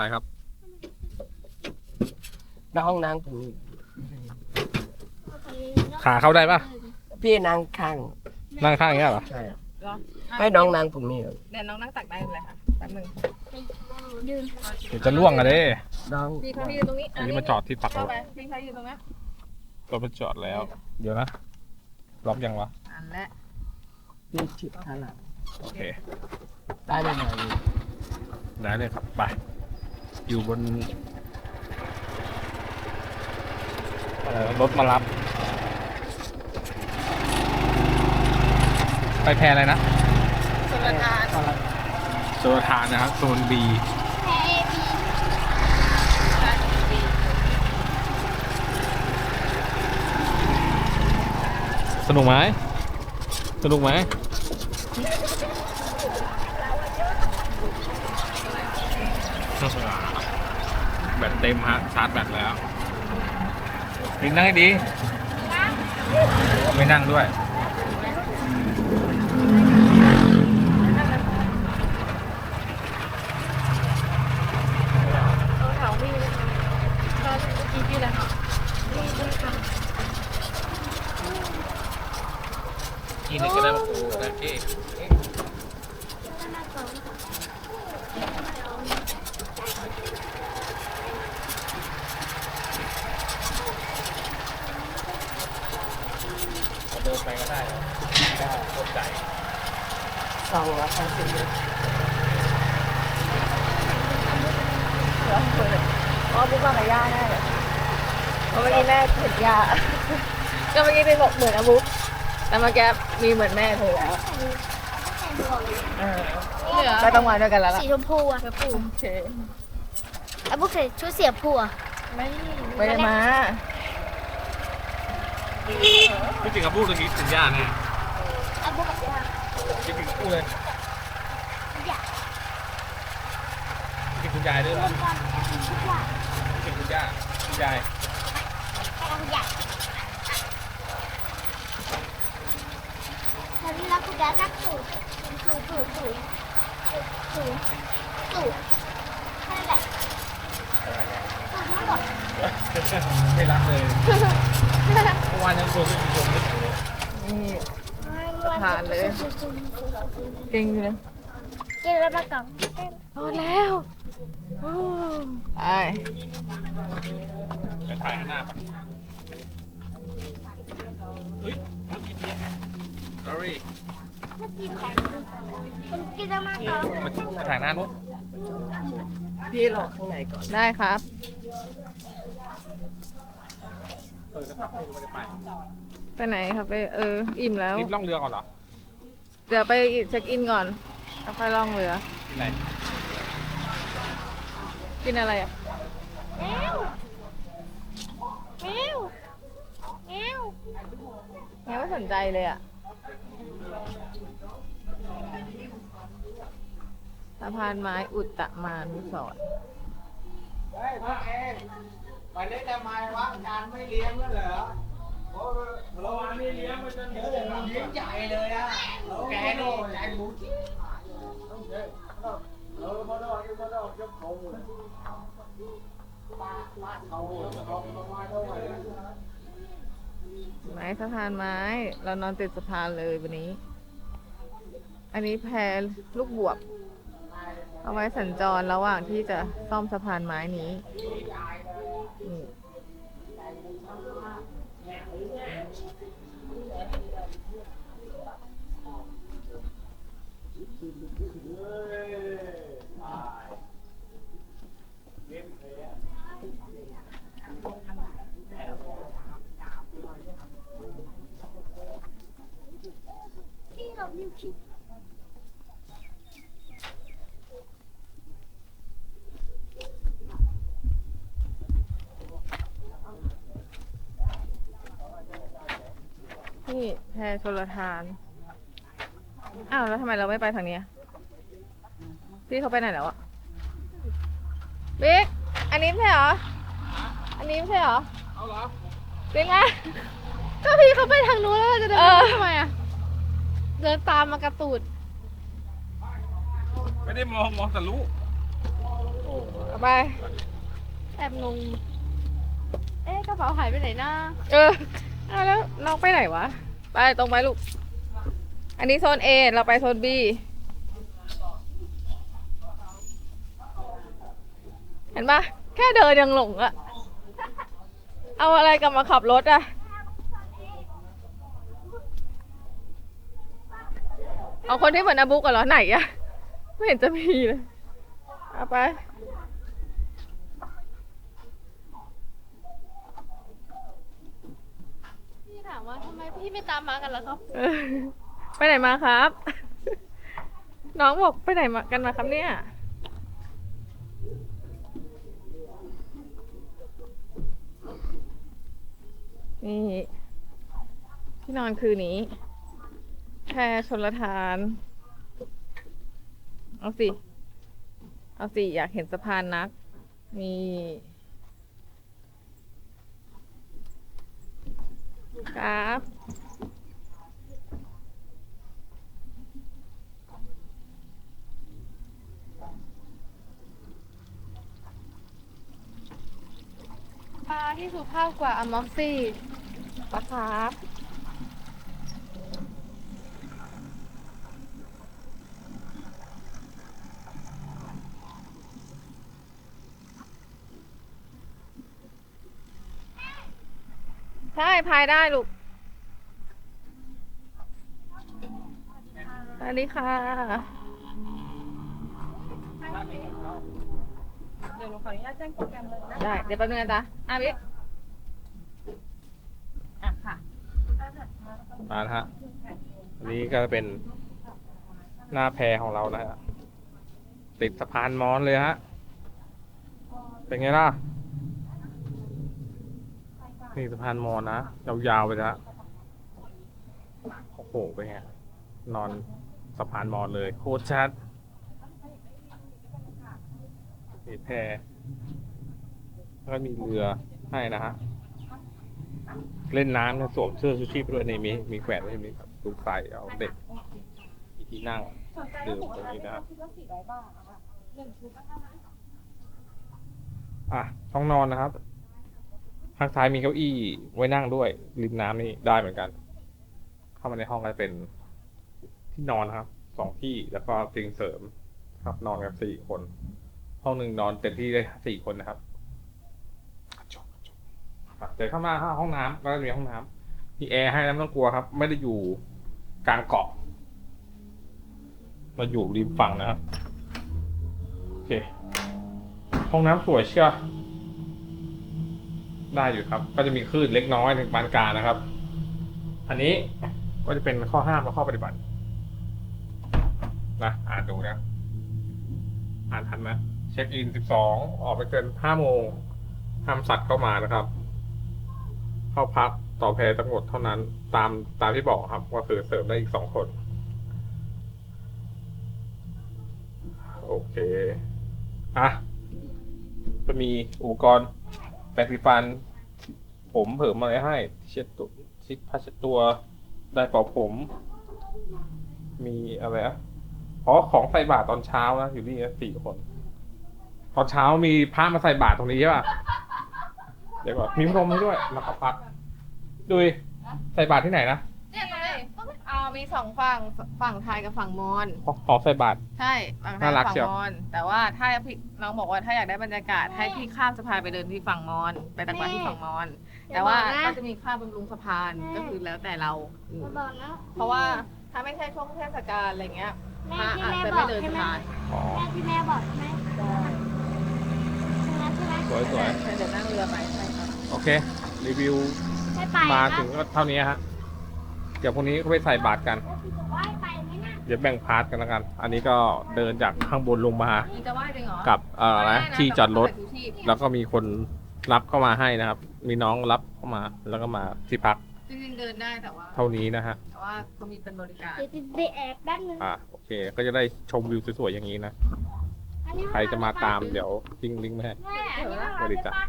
ไปครับน้องนางผมขาเข้าได้ปะพี่นางข้าง นั่งข้างอย่างเงี้ยเหรอ ใช่เหรอให้น้องนางผมนี่ครับเดี๋ยวน้องนั่งตักได้เลยค่ะแป๊บนึงเดี๋ยวจะล่วงอะเด้น้องพี่เขายืนตรงนี้อันนี้มาจอดที่ปักรเข้าถไปพี่เขายืนตรงนี้รถมาจอดแล้ว เดี๋ยวนะล็อกยังวะ อันและพี่ชิดท่าหลังโอเค ได้เลยหน่อยได้เลยครับ ไป อยู่บนเอ่อรถมารับ ไปแพรอะไรนะ ชนทานโซนทานนะครับโซน B สนุกไหมสนุกไหม แบตเต็มฮะชาร์จแบตแล้วลิงนั่งให้ดี ไม่นั่งด้วยเขาถามพี่ตอนกี่พี่แล้วกินก็ได้มาปูนะเอ๊เดิน ไปก็ได้อได้โคตรใจสองร้อยห้าสิบอ๋อบุ๊กมากับย่าแน่เลยเพราะเมื่อกี้แม่เห็นย่าก็เมื่อกี้เป็นบอกเหมือนอาบุ๊กแต่เมื่อกี้มีเหมือนแม่เธอแล้วเออก็ต้องมาด้วยกันแล้วล่ะสีชมพูอะโอเคอะบุ๊กใส่ชุดเสียบผูอะไม่ไม่ได้มา พี่จริงกับพูดตรงนี้ถึงย่าแน่อะบุ๊กกับย่าพี่จริงพูดเลยพี่จริงคุณยายด้วยเหรอก่อนแอบมีชุดย่าพี่จริงคุณย่าคุณยายกำลังใหญ่ตอนนี้เราคุณย่าสักสูตรสูตรสูตรสูตรสูตรสูตรนั่นแหละสูตรทั้งหมดไม่รักเลย เมื่อวานยังชวนไปชมไม่ถึงเลยนี่ทานเลยจริงเลยกินแล้วประกอบพอแล้วโอ้ไปไปถ่ายข้างหน้าปะเฮ้ย sorry กินของคุณกินแล้วมากก่อนไปถ่ายหน้านู้นพี่รอข้างในก่อนได้ครับ เออจะขับให้ไม่ได้ไปไปไหนครับไปเออ อิ่มแล้ว รีบล่องเรือก่อนเหรอเดี๋ยวไปเช็คอินก่อนแล้วค่อยล่องเรือ ที่ไหนกินอะไรอะแมวแมวแมวยังไม่สนใจเลยอะสะพานไม้อุตตมานุสรณ์เฮ้ยพ่อเอง วันนี้ทำไมวะการไม่เลี้ยงแล้วเหรอโอ้ราวันนี้เลี้ยงมาจนเยอะเลยเลี้ยงใหญ่เลยอะแกนี่ใจหมูจิ๊เออมาดอกมาดอกยกเขาเลยป้าป้าเขาเขามาด้ไม้สะพานไม้ เรานอนติดสะพานเลยวันนี้ อันนี้แพลูกบวบ เอาไว้สัญจรระหว่างที่จะซ่อมสะพานไม้นี้นี่ นี่แพชลทาน อ้าวแล้วทำไมเราไม่ไปทางเนี้ยพี่เขาไปไหนแล้วอะบิ๊กอันนี้ไม่ใช่เหรอ อันนี้ไม่ใช่เหรอ เอาเหรอเป็นไงก็พี่เขาไปทางนู้นแล้วเราจะเดินเออทำไมอะเดินตามมากระตูดไม่ได้มองมองแต่รู้เอาไป แอบงง เอ๊ะกระเป๋าหายไปไหนนะเออเอาแล้วน้องไปไหนวะ ไปตรงไปลูก อันนี้โซน A เราไปโซน B เห็นปะแค่เดินยังหลงอะเอาอะไรกลับมาขับรถอะเอาคนที่เหมือนอาบุกกันเหรอไหนอะไม่เห็นจะมีเลย เอาไป พี่ถามว่าทำไม พี่ไม่ตามมากันแล่ะครับ เออไปไหนมาครับ น้องบอกไปไหนมากันมาครับเนี่ย นี่ที่นอนคืนนี้แค่ชนละทาน เอาสิ เอาสิ อยากเห็นสะพานนัก นี่ ครับปลาที่สุภาพกว่าอมอฟซี่ปะครับ ใช่พายได้ลูกสวัสดีค่ะเดี๋ยวหนูขออนุญาตแจ้งโปรแกรมเลยนะได้ เดี๋ยวแป๊บนึงนะจ๊ะอะพี่อะค่ะมานะฮะอันนี้ก็เป็นหน้าแพของเรานะฮะติดสะพานมอนเลยฮะ เป็นไงล่ะ นี่สะพานมอนนะยาวๆไปนะโอ้โหเป็นไงนอนสะพานมอเลยโคตรชัดมีแพแล้วก็มีเรือให้นะฮะ เล่นน้ำนะสวมเสื้อชูชีพด้วยในมีมีแขวนไว้มีแบบลูกใส่เอาเด็กมีที่นั่งดื่มตรงนี้นะครับอะห้องนอนนะครับ ข้างซ้ายมีเก้าอี้ไว้นั่งด้วยริมน้ำนี่ได้เหมือนกัน เข้ามาในห้องก็จะเป็นที่นอนนะครับสองที่แล้วก็เตียงเสริมครับนอนกันสี่คน ห้องหนึ่งนอนเต็มที่ได้สี่คนนะครับเดินเข้ามาห้องน้ำก็จะมีห้องน้ำมีแอร์ให้นะไม่ต้องกลัวครับ ไม่ได้อยู่กลางเกาะเราอยู่ริมฝั่งนะครับ โอเค ห้องน้ำสวยเชียว ได้อยู่ครับ ก็จะมีคลื่นเล็กน้อยถึงปานกลางนะครับ อันนี้ก็จะเป็นข้อห้ามและข้อปฏิบัตินะอ่านดูนะอ่านทันไหมเช็คอินสิบสองออกไปเกินห้าโมงห้ามสัตว์เข้ามานะครับ เข้าพักต่อแพรทั้งหมดเท่านั้น ตามตามที่บอกครับว่าคือเสริมได้อีกสองคน โอเค อะ จะมีอุปกรณ์ ปรงสีฟัน ผมเผิมอะไรให้ เช็ดตัวชิดผ้าเช็ดตัวได้เป่าผม มีอะไรอะอ๋อของใส่บาตรตอนเช้านะอยู่นี่นะสี่คน ตอนเช้ามีพระมาใส่บาตรตรงนี้ใช่ป่ะเดี๋ยวก่อนมีพรมให้ด้วยแล้วก็พักดูใส่บาตรที่ไหนนะ มีสองฝั่งฝั่งไทยกับฝั่งมอญขอขอใส่บาตร ใช่ฝั่งไทยน่ารักับกฝั่เชียวงมอญแต่ว่าถ้าพี่น้องบอกว่าถ้าอยากได้บรรยากาศให้พี่ข้ามสะพานไปเดินที่ฝั่งมอญไปตักบาตรที่ฝั่งมอญแต่ว่าก็จะมีค่าบำรุงสะพานก็คือแล้วแต่เราอืมมาบอกนะเพราะว่าถ้าไม่ใช่ช่วงเทศกาลอะไรเงี้ยพแม่ระที่อาจแม่จะบไม่อกเดินใช่สะไหมพานอ๋อ แม่ที่แม่บอกใช่ไหมใช่ไหมใช่ไหมสวยสวย เดี๋ยวนั่งเรือไปใช่ครับโอเค รีวิวให้ไปมานะถึงก็เท่านี้ฮะ เดี๋ยวพรุ่งนี้ก็ไปใส่บาตรกันว่าให้ไปไหมนะเดี๋ยวแบ่งพาร์ทกันแล้วกัน อันนี้ก็เดินจากข้างบนลงมามีจะไหว้จริงเหรอกับเอ่ออะไรนะไม่ที่จอดรถแต่ต้องใส่ชูชีพแล้วก็มีคนรับเข้ามาให้นะครับ มีน้องรับเข้ามาแล้วก็มาที่พักจริงๆเดินได้แต่ว่า เท่านี้นะฮะ แต่ว่าเขามีเป็นบริการ เดี๋ยวจะไปแอบแป๊บนึงอ่าโอเค ก็จะได้ชมวิวสวยๆอย่างนี้นะ อันนี้ใครจะมาตามเดี๋ยวทิ้งลิงก์ไว้ให้ แม่อันนี้สวัสดีจ้ะปะ